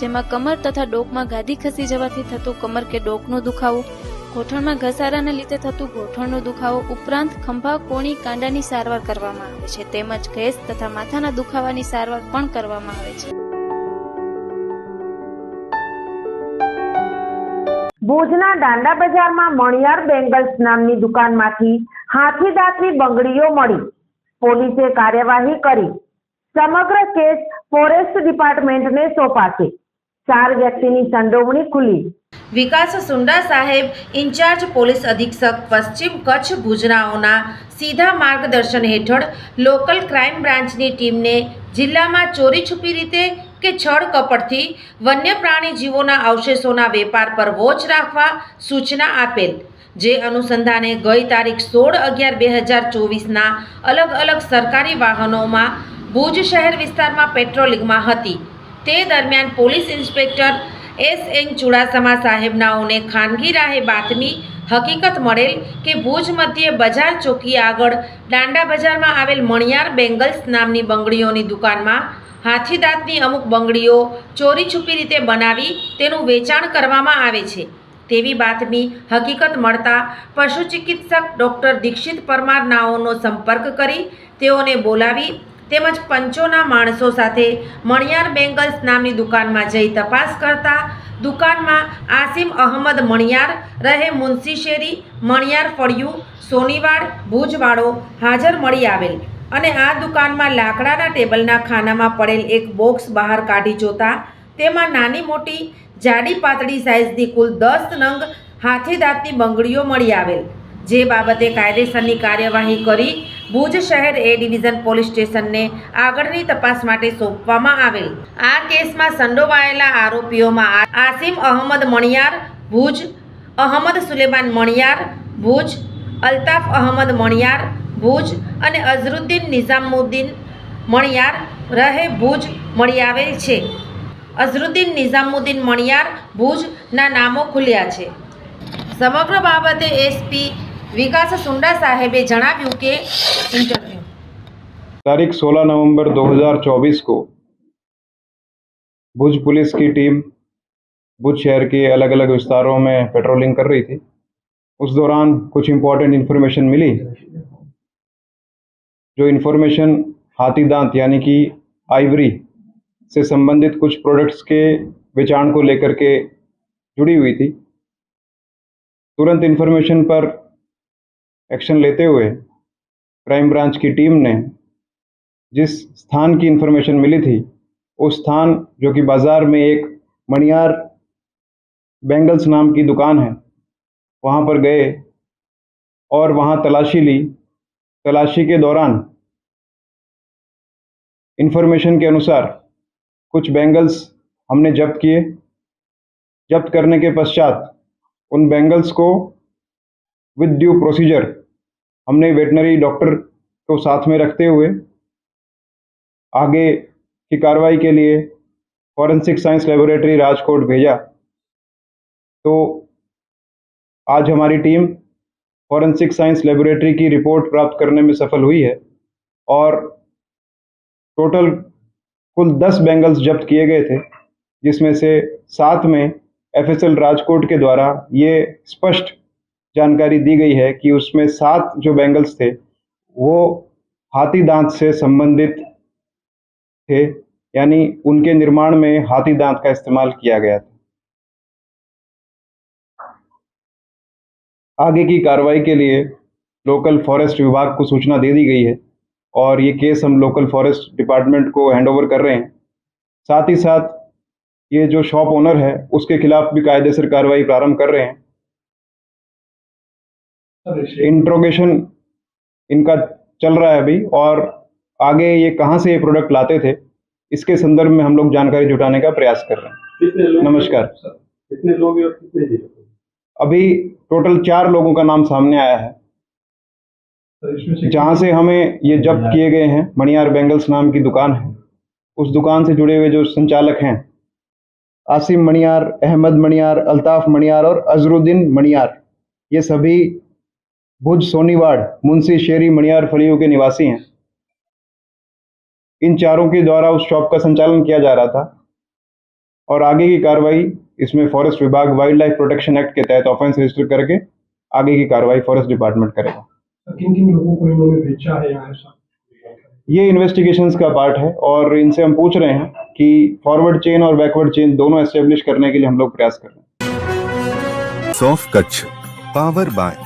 જેમાં કમર તથા ડોકમાં ગાદી ખસી જવાથી થતું કમર કે ડોકનો દુખાવો ઘોઠણમાં ઘસારાને લીધે થતું ઘોઠણનો દુખાવો ઉપરાંત ખંભા, કોણી, કાંડાની સારવાર કરવામાં આવે છે. તેમજ ગેસ તથા માથાના દુખાવાની સારવાર પણ કરવામાં આવે છે. ભુજના દાંડા બજારમાં મણિયાર બેંગલ્સ નામની દુકાનમાંથી હાથી દાંતની બંગડીઓ મળી. પોલીસે કાર્યવાહી કરી. સમગ્ર કેસ ફોરેસ્ટ ડિપાર્ટમેન્ટને સોંપાશે. ચાર વ્યક્તિની સંડોવણી ખુલી. વિકાસ સુંડા સાહેબ, ઇન્ચાર્જ પોલીસ અધિક્ષક, પશ્ચિમ કચ્છ ભુજનાઓના સીધા માર્ગદર્શન હેઠળ લોકલ ક્રાઇમ બ્રાન્ચની ટીમને જિલ્લામાં ચોરી છુપી રીતે કે છળ કપટથી વન્ય પ્રાણી જીવોના અવશેષોના વેપાર પર વોચ રાખવા સૂચના આપેલ, જે અનુસંધાને ગઈ તારીખ સોળ અગિયાર બે હજાર ચોવીસના અલગ અલગ સરકારી વાહનોમાં ભુજ શહેર વિસ્તારમાં પેટ્રોલિંગમાં હતી. તે દરમિયાન police inspector S N Chudasama સાહેબનાઓને ખાનગી રાહે બાતમી હકીકત મળેલ કે ભુજ મધ્યે બજાર ચોકી આગળ દાંડા બજારમાં આવેલ મણિયાર બેંગલ્સ નામની બંગડીઓની દુકાનમાં હાથીદાંતની અમુક બંગડીઓ ચોરી છુપી રીતે બનાવી તેનું વેચાણ કરવામાં આવે છે. તેવી બાતમી હકીકત મળતા પશુ ચિકિત્સક ડૉક્ટર દીક્ષિત પરમાર નાઓનો સંપર્ક કરી તેઓને બોલાવી તેમજ પંચોના માણસો સાથે મણિયાર બેંગલ્સ નામની દુકાનમાં જઈ તપાસ કરતા દુકાનમાં આસિમ અહમદ મણિયાર, રહે મુનશી શેરી, મણિયાર ફળિયું, સોનીવાડ, ભુજવાળો હાજર મળી આવેલ અને આ દુકાનમાં લાકડાના ટેબલના ખાનામાં પડેલ એક બોક્સ બહાર કાઢી જોતા તેમાં નાની મોટી જાડી પાતળી સાઇઝની કુલ દસ નંગ હાથીદાંતની બંગડીઓ મળી આવેલ. જે બાબતે કાયદેસરની કાર્યવાહી કરી ભુજ શહેર એ ડિવિઝન પોલીસ સ્ટેશનને આગળની તપાસ માટે સોંપવામાં આવેલ. આ કેસમાં સંડોવાયેલા આરોપીઓમાં આસિમ અહમદ મણિયાર, ભુજ અહમદ સુલેમાન મણિયાર, ભુજ અલ્તાફ અહમદ મણિયાર, ભુજ અને અઝરુદ્દીન નિઝામુદ્દીન મણિયાર રહે ભુજ મળી આવેલ છે. અઝરુદ્દીન નિઝામુદ્દીન મણિયાર ભુજના નામો ખુલ્યા છે. સમગ્ર બાબતે એસપી વિકાસ સુંડા સાહેબે જણાવ્યું કે ઇન્ટરવ્યૂ तारीख 16 नवंबर 2024 को भुज पुलिस की टीम भुज शहर के अलग अलग विस्तारों में पेट्रोलिंग कर रही थी उस दौरान कुछ इम्पोर्टेंट इन्फॉर्मेशन मिली जो इन्फॉर्मेशन हाथी दांत यानी कि आइवरी से संबंधित कुछ प्रोडक्ट्स के बेचाण को लेकर के जुड़ी हुई थी तुरंत इन्फॉर्मेशन पर एक्शन लेते हुए क्राइम ब्रांच की टीम ने जिस स्थान की इन्फॉर्मेशन मिली थी, उस स्थान जो कि बाज़ार में एक मणियार बैंगल्स नाम की दुकान है, वहाँ पर गए और वहाँ तलाशी ली। तलाशी के दौरान इन्फॉर्मेशन के अनुसार कुछ बैंगल्स हमने जब्त किए। जब्त करने के पश्चात उन बैंगल्स को विद ड्यू प्रोसीजर हमने वेटनरी डॉक्टर को साथ में रखते हुए आगे की कार्रवाई के लिए फॉरेंसिक साइंस लेबोरेटरी राजकोट भेजा। तो आज हमारी टीम फॉरेंसिक साइंस लेबोरेटरी की रिपोर्ट प्राप्त करने में सफल हुई है और टोटल कुल दस बैंगल्स जब्त किए गए थे, जिसमें से सात में एफएसएल राजकोट के द्वारा ये स्पष्ट जानकारी दी गई है कि उसमें सात जो बैंगल्स थे, वो हाथी दांत से संबंधित थे, यानी उनके निर्माण में हाथी दांत का इस्तेमाल किया गया था। आगे की कार्रवाई के लिए लोकल फॉरेस्ट विभाग को सूचना दे दी गई है और ये केस हम लोकल फॉरेस्ट डिपार्टमेंट को हैंडओवर कर रहे हैं। साथ ही साथ ये जो शॉप ओनर है, उसके खिलाफ भी कायदेसर कार्रवाई प्रारंभ कर रहे हैं। इंट्रोगेशन इनका चल रहा है अभी और आगे ये कहाँ से ये प्रोडक्ट लाते थे इसके संदर्भ में हम लोग जानकारी जुटाने का प्रयास कर रहे हैं। कितने लोग नमस्कार। कितने लोग और कितने अभी टोटल चार लोगों का नाम सामने आया है। जहाँ से से हमें ये जब्त किए गए हैं मणियार बेंगल्स नाम की दुकान है। उस दुकान से जुड़े हुए जो संचालक हैं आसिम मणियार अहमद मणियार अल्ताफ मणियार और अजरुद्दीन मणियार ये सभी भुज सोनीवाड़ मुंशी शेरी मणियार फलियों के निवासी हैं। इन चारों के द्वारा उस शॉप का संचालन किया जा रहा था और आगे की कार्रवाई इसमें फॉरेस्ट विभाग वाइल्ड लाइफ प्रोटेक्शन एक्ट के तहत ऑफेंस रजिस्टर करके आगे की कार्रवाई फॉरेस्ट डिपार्टमेंट करेगा। किन किन लोगों को इन्होंने बेचा है ये इन्वेस्टिगेशंस का पार्ट है और इनसे हम पूछ रहे हैं कि फॉरवर्ड चेन और बैकवर्ड चेन दोनों एस्टेब्लिश करने के लिए हम लोग प्रयास कर रहे हैं। Soft Kutch power by.